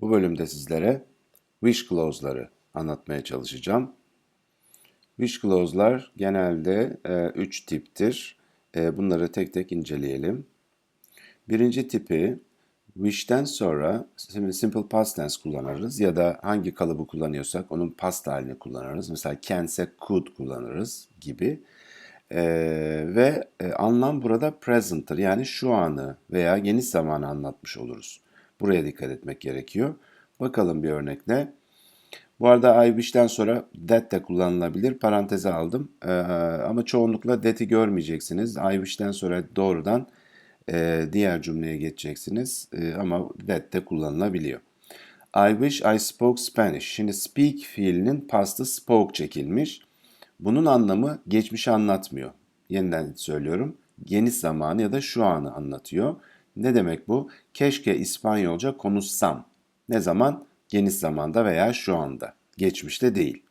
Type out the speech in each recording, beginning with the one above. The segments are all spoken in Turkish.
Bu bölümde sizlere wish clause'ları anlatmaya çalışacağım. Wish clause'lar genelde 3 tiptir. E, bunları tek tek inceleyelim. Birinci tipi wish'ten sonra simple past tense kullanırız ya da hangi kalıbı kullanıyorsak onun past halini kullanırız. Mesela can'se could kullanırız gibi. Ee, ve e, anlam burada present'tır yani şu anı veya geniş zamanı anlatmış oluruz. Buraya dikkat etmek gerekiyor. Bakalım bir örnekle. Bu arada I wish'ten sonra that de kullanılabilir. Paranteze aldım. Ee, ama çoğunlukla that'i görmeyeceksiniz. I wish'ten sonra doğrudan e, diğer cümleye geçeceksiniz. E, ama that de kullanılabiliyor. I wish I spoke Spanish. Şimdi speak fiilinin pastı spoke çekilmiş. Bunun anlamı geçmişi anlatmıyor. Yeniden söylüyorum. Geniş zamanı ya da şu anı anlatıyor. Ne demek bu? Keşke İspanyolca konuşsam. Ne zaman? Geniş zamanda veya şu anda. Geçmişte değil.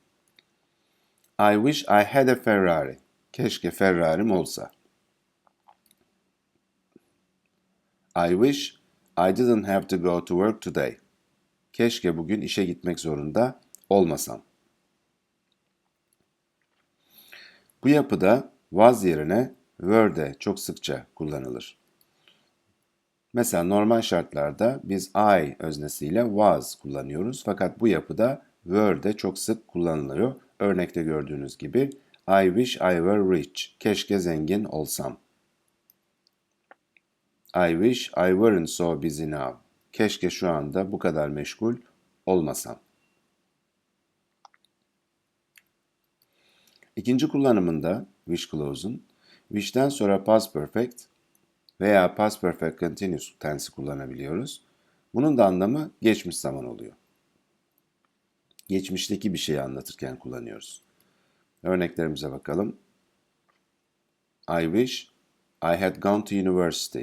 I wish I had a Ferrari. Keşke Ferrari'm olsa. I wish I didn't have to go to work today. Keşke bugün işe gitmek zorunda olmasam. Bu yapıda was yerine were'de çok sıkça kullanılır. Mesela normal şartlarda biz I öznesiyle was kullanıyoruz fakat bu yapıda were'de çok sık kullanılıyor. Örnekte gördüğünüz gibi I wish I were rich. Keşke zengin olsam. I wish I weren't so busy now. Keşke şu anda bu kadar meşgul olmasam. İkinci kullanımında wish clause'un wish'ten sonra past perfect veya past perfect continuous tense'i kullanabiliyoruz. Bunun da anlamı geçmiş zaman oluyor. Geçmişteki bir şeyi anlatırken kullanıyoruz. Örneklerimize bakalım. I wish I had gone to university.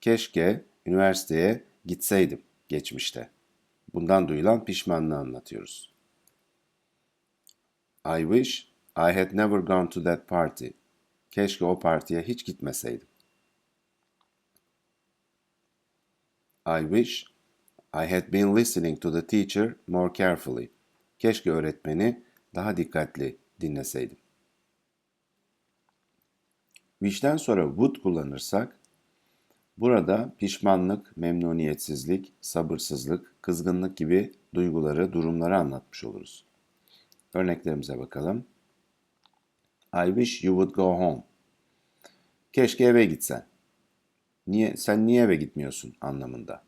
Keşke üniversiteye gitseydim geçmişte. Bundan duyulan pişmanlığı anlatıyoruz. I wish I had never gone to that party. Keşke o partiye hiç gitmeseydim. I wish I had been listening to the teacher more carefully. Keşke öğretmeni daha dikkatli dinleseydim. Wish'ten sonra would kullanırsak burada pişmanlık, memnuniyetsizlik, sabırsızlık, kızgınlık gibi duyguları, durumları anlatmış oluruz. Örneklerimize bakalım. I wish you would go home. Keşke eve gitsen. Niye, sen niye eve gitmiyorsun anlamında.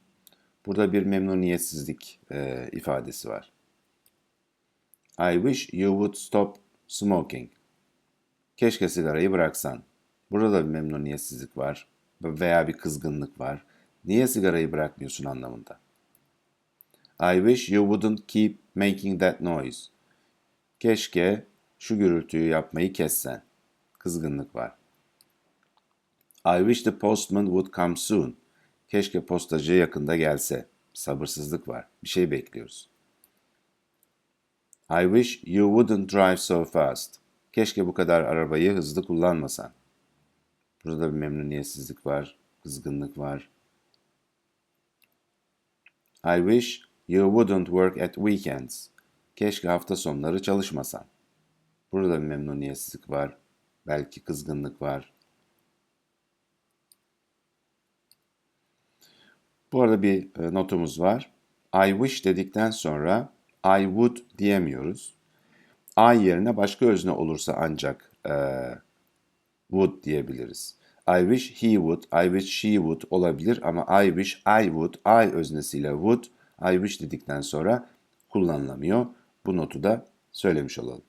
Burada bir memnuniyetsizlik e, ifadesi var. I wish you would stop smoking. Keşke sigarayı bıraksan. Burada da bir memnuniyetsizlik var veya bir kızgınlık var. Niye sigarayı bırakmıyorsun anlamında. I wish you wouldn't keep making that noise. Keşke şu gürültüyü yapmayı kessen. Kızgınlık var. I wish the postman would come soon. Keşke postacı yakında gelse. Sabırsızlık var. Bir şey bekliyoruz. I wish you wouldn't drive so fast. Keşke bu kadar arabayı hızlı kullanmasan. Burada bir memnuniyetsizlik var, kızgınlık var. I wish you wouldn't work at weekends. Keşke hafta sonları çalışmasan. Burada bir memnuniyetsizlik var, belki kızgınlık var. Bu arada bir e, notumuz var. I wish dedikten sonra I would diyemiyoruz. I yerine başka özne olursa ancak e, would diyebiliriz. I wish he would, I wish she would olabilir ama I wish I would, I öznesiyle would, I wish dedikten sonra kullanılamıyor. Bu notu da söylemiş olalım.